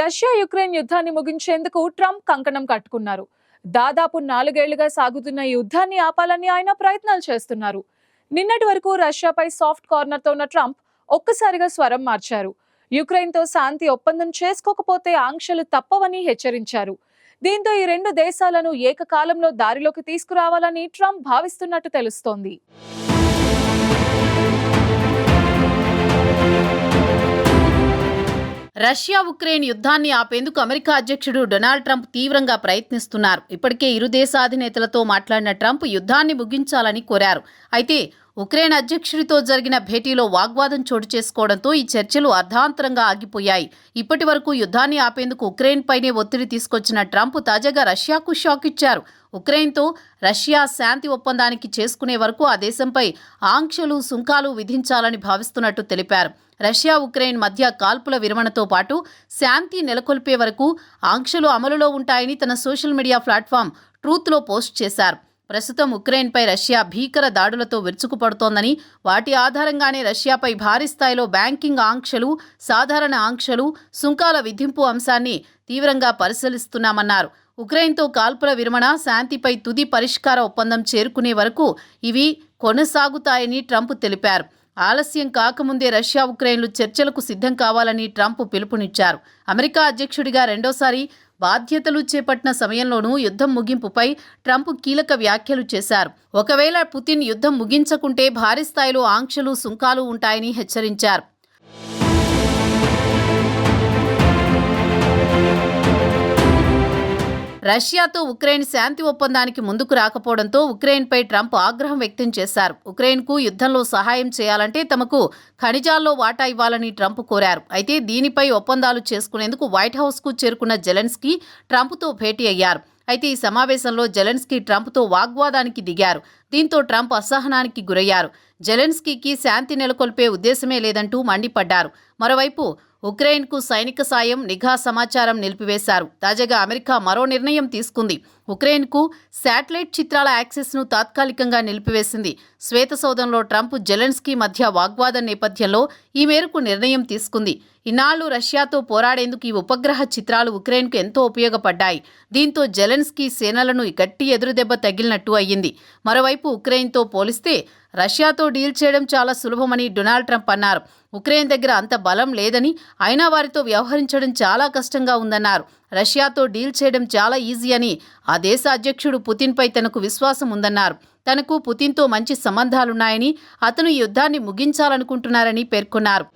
Russia Ukraine యుద్ధాన్ని ముగించేందుకు Trump కంకణం కట్టుకున్నారు. దాదాపు నాలుగేళ్ళుగా సాగుతున్న ఈ యుద్ధాన్ని ఆపాలని ఆయన ప్రయత్నాలు చేస్తున్నారు. నిన్నటి వరకు రష్యాపై సాఫ్ట్ కార్నర్తో ఉన్న ట్రంప్ ఒక్కసారిగా స్వరం మార్చారు. యుక్రెయిన్తో శాంతి ఒప్పందం చేసుకోకపోతే ఆంక్షలు తప్పవని హెచ్చరించారు. దీంతో ఈ రెండు దేశాలను ఏకకాలంలో దారిలోకి తీసుకురావాలని ట్రంప్ భావిస్తున్నట్టు తెలుస్తోంది. రష్యా ఉక్రెయిన్ యుద్ధాన్ని ఆపేందుకు అమెరికా అధ్యక్షుడు డొనాల్డ్ ట్రంప్ తీవ్రంగా ప్రయత్నిస్తున్నారు. ఇప్పటికే ఇరు దేశాధినేతలతో మాట్లాడిన ట్రంప్ యుద్ధాన్ని ముగించాలని కోరారు. అయితే ఉక్రెయిన్ అధ్యక్షుడితో జరిగిన భేటీలో వాగ్వాదం చోటు చేసుకోవడంతో ఈ చర్చలు అర్ధాంతరంగా ఆగిపోయాయి. ఇప్పటి వరకు యుద్ధాన్ని ఆపేందుకు ఉక్రెయిన్ పైనే ఒత్తిడి తీసుకొచ్చిన ట్రంప్ తాజాగా రష్యాకు షాక్ ఇచ్చారు. ఉక్రెయిన్తో రష్యా శాంతి ఒప్పందానికి చేసుకునే వరకు ఆ దేశంపై ఆంక్షలు సుంకాలు విధించాలని భావిస్తున్నట్టు తెలిపారు. రష్యా ఉక్రెయిన్ మధ్య కాల్పుల విరమణతో పాటు శాంతి నెలకొల్పే వరకు ఆంక్షలు అమలులో ఉంటాయని తన సోషల్ మీడియా ప్లాట్ఫామ్ ట్రూత్లో పోస్ట్ చేశారు. ప్రస్తుతం ఉక్రెయిన్పై రష్యా భీకర దాడులతో విరుచుకుపడుతోందని వాటి ఆధారంగానే రష్యాపై భారీ స్థాయిలో బ్యాంకింగ్ ఆంక్షలు సాధారణ ఆంక్షలు సుంకాల విధింపు అంశాన్ని తీవ్రంగా పరిశీలిస్తున్నామన్నారు. ఉక్రెయిన్తో కాల్పుల విరమణ శాంతిపై తుది పరిష్కార ఒప్పందం చేరుకునే వరకు ఇవి కొనసాగుతాయని ట్రంప్ తెలిపారు. ఆలస్యం కాకముందే రష్యా ఉక్రెయిన్లు చర్చలకు సిద్ధం కావాలని ట్రంప్ పిలుపునిచ్చారు. అమెరికా అధ్యక్షుడిగా రెండోసారి బాధ్యతలు చేపట్టిన సమయంలోనూ యుద్ధం ముగింపుపై ట్రంప్ కీలక వ్యాఖ్యలు చేశారు. ఒకవేళ పుతిన్ యుద్ధం ముగించకుంటే భారీ స్థాయిలో ఆంక్షలు సుంకాలు ఉంటాయని హెచ్చరించారు. రష్యాతో ఉక్రెయిన్ శాంతి ఒప్పందానికి ముందుకు రాకపోవడంతో ఉక్రెయిన్పై ట్రంప్ ఆగ్రహం వ్యక్తం చేశారు. ఉక్రెయిన్కు యుద్ధంలో సహాయం చేయాలంటే తమకు ఖనిజాల్లో వాటా ఇవ్వాలని ట్రంప్ కోరారు. అయితే దీనిపై ఒప్పందాలు చేసుకునేందుకు వైట్ హౌస్కు చేరుకున్న జెలెన్స్కీ ట్రంప్తో భేటీ అయ్యారు. అయితే ఈ సమావేశంలో జెలెన్స్కీ ట్రంప్తో వాగ్వాదానికి దిగారు. దీంతో ట్రంప్ అసహనానికి గురయ్యారు. జెలెన్స్కీకి శాంతి నెలకొల్పే ఉద్దేశమే లేదంటూ మండిపడ్డారు. మరోవైపు ఉక్రెయిన్కు సైనిక సాయం నిఘా సమాచారం నిలిపివేశారు. తాజాగా అమెరికా మరో నిర్ణయం తీసుకుంది. ఉక్రెయిన్కు శాటిలైట్ చిత్రాల యాక్సెస్ను తాత్కాలికంగా నిలిపివేసింది. శ్వేత సౌధంలో ట్రంప్ జెలెన్స్కీ మధ్య వాగ్వాదం నేపథ్యంలో ఈ మేరకు నిర్ణయం తీసుకుంది. ఇన్నాళ్ళు రష్యాతో పోరాడేందుకు ఈ ఉపగ్రహ చిత్రాలు ఉక్రెయిన్కు ఎంతో ఉపయోగపడ్డాయి. దీంతో జెలెన్స్కీ సేనలను గట్టి ఎదురుదెబ్బ తగిలినట్టు అయ్యింది. మరోవైపు ఉక్రెయిన్తో పోలిస్తే రష్యాతో డీల్ చేయడం చాలా సులభమని డొనాల్డ్ ట్రంప్ అన్నారు. ఉక్రెయిన్ దగ్గర అంత బలం లేదని అయినా వారితో వ్యవహరించడం చాలా కష్టంగా ఉందన్నారు. రష్యాతో డీల్ చేయడం చాలా ఈజీ అని ఆ దేశ అధ్యక్షుడు పుతిన్పై తనకు విశ్వాసం ఉందన్నారు. తనకు పుతిన్తో మంచి సంబంధాలున్నాయని అతను యుద్ధాన్ని ముగించాలనుకుంటున్నారని పేర్కొన్నారు.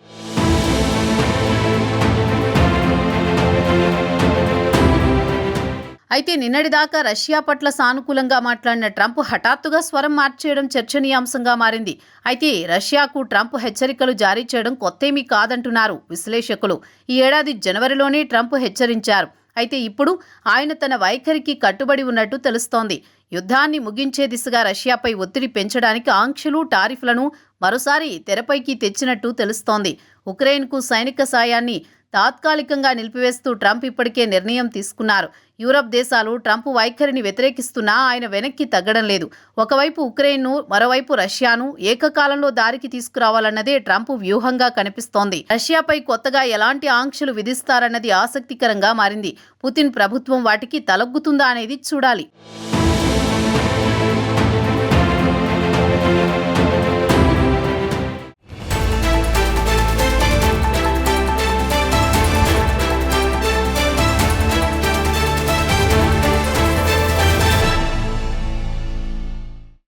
అయితే నిన్నటిదాకా రష్యా పట్ల సానుకూలంగా మాట్లాడిన ట్రంప్ హఠాత్తుగా స్వరం మార్చేయడం చర్చనీయాంశంగా మారింది. అయితే రష్యాకు ట్రంప్ హెచ్చరికలు జారీ చేయడం కొత్తేమీ కాదంటున్నారు విశ్లేషకులు. ఈ ఏడాది జనవరిలోనే ట్రంప్ హెచ్చరించారు. అయితే ఇప్పుడు ఆయన తన వైఖరికి కట్టుబడి ఉన్నట్టు తెలుస్తోంది. యుద్ధాన్ని ముగించే దిశగా రష్యాపై ఒత్తిడి పెంచడానికి ఆంక్షలు టారిఫ్లను మరోసారి తెరపైకి తెచ్చినట్టు తెలుస్తోంది. ఉక్రెయిన్కు సైనిక సాయాన్ని తాత్కాలికంగా నిలిపివేస్తూ ట్రంప్ ఇప్పటికే నిర్ణయం తీసుకున్నారు. యూరప్ దేశాలు ట్రంప్ వైఖరిని వ్యతిరేకిస్తున్నా ఆయన వెనక్కి తగ్గడం లేదు. ఒకవైపు ఉక్రెయిన్ను మరోవైపు రష్యాను ఏకకాలంలో దారికి తీసుకురావాలన్నదే ట్రంప్ వ్యూహంగా కనిపిస్తోంది. రష్యాపై కొత్తగా ఎలాంటి ఆంక్షలు విధిస్తారన్నది ఆసక్తికరంగా మారింది. పుతిన్ ప్రభుత్వం వాటికి తలగ్గుతుందా అనేది చూడాలి.